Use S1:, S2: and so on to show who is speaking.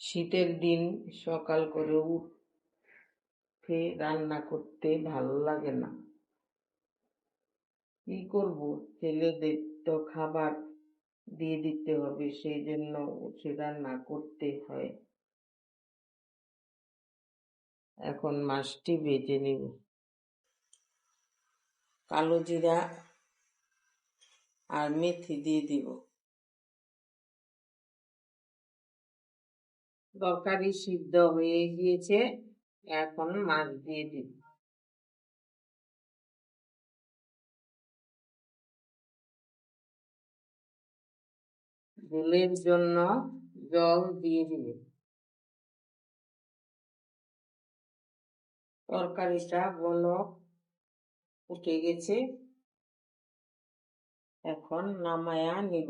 S1: শীতের দিন সকাল করে উঠে রান্না করতে ভালো লাগে না। কি করব? ছেলেদের তো খাবার দিয়ে দিতে হবে, সেই জন্য উঠে রান্না করতে হয়। এখন মাছটি বেজে নেব। কালো জিরা আর মেথি দিয়ে দিব। তরকারি সিদ্ধ হয়ে গিয়েছে, এখন মাছ দিয়ে দিব ঝোলের জন্য জল দিয়ে দিবে। তরকারিটা বলক উঠে গেছে, এখন নামায়া নিব।